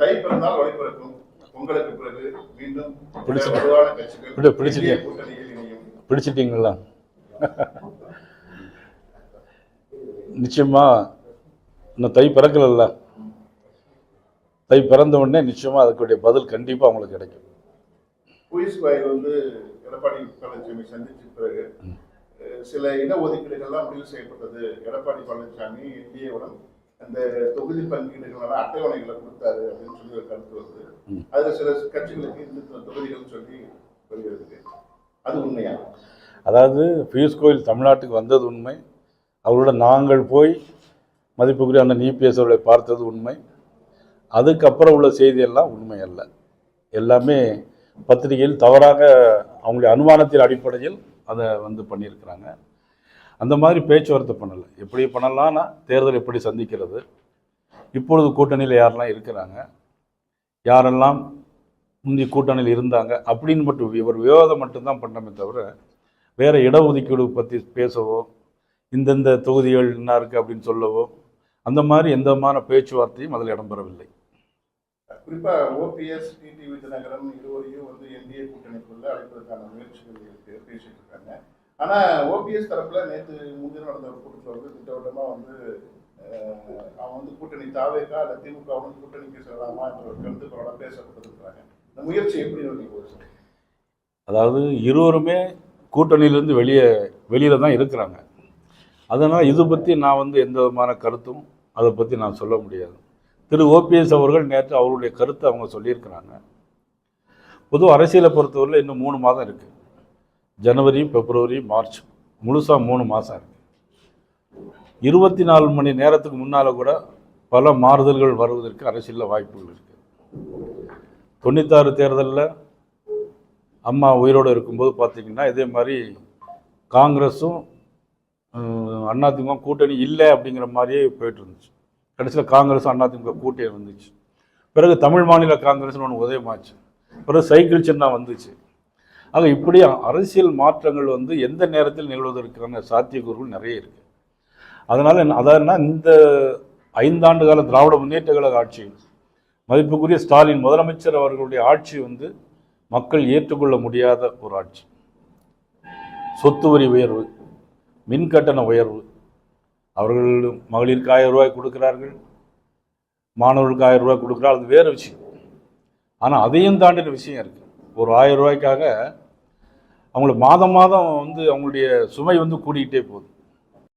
தை பிறந்தால் வழி பிறக்கும். பொங்கலுக்கு பிறகு மீண்டும் வலுவான கட்சிகள் கூட்டணியில் இணையும். பிடிச்சிட்டிங்களா? நிச்சயமா இன்னும் தை பிறக்கலல்ல. தை பிறந்த உடனே நிச்சயமா அதுக்குடைய பதில் கண்டிப்பா அவங்களுக்கு கிடைக்கும். புயிஸ் கோயில் வந்து எடப்பாடி பழனிசாமி சந்திச்ச பிறகு சில இடஒதுக்கீடுகள்லாம் முடிவு செய்யப்பட்டது. எடப்பாடி பழனிசாமி இந்தியவுடன் அந்த தொகுதி பங்கீடுகளான அட்டவணைகளை கொடுத்தாரு அப்படின்னு சொல்லி ஒரு கருத்து வருது. ம். அதுல சில கட்சிகளுக்கு இந்த தொகுதிகள் சொல்லி வருகிறது. அது உண்மையா? அதாவது பியூஷ் கோயில் தமிழ்நாட்டுக்கு வந்தது உண்மை. அவரோட நாங்கள் போய் மதிப்புக்குரிய அந்த நீபிஎஸ் அவர்களை பார்த்தது உண்மை. அதுக்கப்புறம் உள்ள செய்தியெல்லாம் உண்மை அல்ல. எல்லாமே பத்திரிகையில் தவறாக அவங்களுடைய அனுமானத்தின் அடிப்படையில் அதை வந்து பண்ணியிருக்கிறாங்க. அந்த மாதிரி பேச்சுவார்த்தை பண்ணலை. எப்படி பண்ணலாம்னா தேர்தல் எப்படி சந்திக்கிறது? இப்பொழுது கூட்டணியில் யாரெல்லாம் இருக்கிறாங்க? யாரெல்லாம் முந்தி கூட்டணியில் இருந்தாங்க? அப்படின்னு மட்டும் ஒரு விவாதம் மட்டும்தான் பண்ணமே தவிர வேறு இடஒதுக்கீடு பற்றி பேசவோ இந்தந்த தொகுதிகள் என்ன இருக்குது அப்படின்னு சொல்லவோ அந்த மாதிரி எந்த விதமான பேச்சுவார்த்தையும் அதில் இடம்பெறவில்லை. குறிப்பாக ஓபிஎஸ் டிடிவி தினகரன் இருவரையும் வந்து என்டிஏ கூட்டணிக்குள்ளே அழைப்பதற்கான முயற்சிகள் பேசிட்டு இருக்காங்க. ஆனா ஓபிஎஸ் தரப்புல நேற்று முன்தினம் நடந்த ஒரு கூட்டத்தில் வந்து திட்டவட்டமா வந்து அவன் வந்து கூட்டணி தாவேக்கா அல்ல திமுக வந்து கூட்டணிக்கு செல்லலாமா என்ற ஒரு கருத்துக்களோட பேசப்பட்டிருக்கிறாங்க. இந்த முயற்சி எப்படி நோக்கி அதாவது இருவருமே கூட்டணியிலேருந்து வெளியே வெளியில் தான் இருக்கிறாங்க. அதனால் இது பற்றி நான் வந்து எந்த விதமான கருத்தும் அதை பற்றி நான் சொல்ல முடியாது. திரு ஓபிஎஸ் அவர்கள் நேற்று அவருடைய கருத்தை அவங்க சொல்லியிருக்கிறாங்க. பொதுவாக அரசியலை பொறுத்தவரையில் இன்னும் மூணு மாதம் இருக்குது ஜனவரி பிப்ரவரி மார்ச். முழுசாக மூணு மாதம் இருக்குது இருபத்தி நாலு மணி நேரத்துக்கு முன்னால் கூட பல மாறுதல்கள் வருவதற்கு அரசியலில் வாய்ப்புகள் இருக்குது தொண்ணூத்தாறு தேர்தலில் அம்மா உயிரோடு இருக்கும்போது பார்த்தீங்கன்னா இதே மாதிரி காங்கிரஸும் அதிமுக கூட்டணி இல்லை அப்படிங்கிற மாதிரியே போயிட்டு இருந்துச்சு. கடைசியில் காங்கிரஸும் அதிமுக கூட்டணி வந்துச்சு. பிறகு தமிழ் மாநில காங்கிரஸ்னு ஒன்று உதயமாச்சு. பிறகு சைக்கிள் சின்னம் வந்துச்சு. ஆக இப்படி அரசியல் மாற்றங்கள் வந்து எந்த நேரத்தில் நிகழ்வதற்கான சாத்தியக்கூறுகள் நிறைய இருக்குது அதனால் என்ன அதாவதுனா இந்த ஐந்தாண்டு கால திராவிட முன்னேற்ற கழக ஆட்சி மதிப்புக்குரிய ஸ்டாலின் முதலமைச்சர் அவர்களுடைய ஆட்சி வந்து மக்கள் ஏற்றுக்கொள்ள முடியாத ஒரு ஆட்சி. சொத்து வரி உயர்வு மின் கட்டண உயர்வு அவர்கள் மகளிருக்கு ஆயிரம் ரூபாய் கொடுக்கிறார்கள் மாணவர்களுக்கு ஆயிரம் ரூபாய் கொடுக்குறா அது வேறு விஷயம். ஆனால் அதையும் தாண்டின விஷயம் இருக்குது ஒரு ஆயிரம் ரூபாய்க்காக அவங்களுக்கு மாதம் மாதம் வந்து அவங்களுடைய சுமை வந்து கூடிக்கிட்டே போகுது.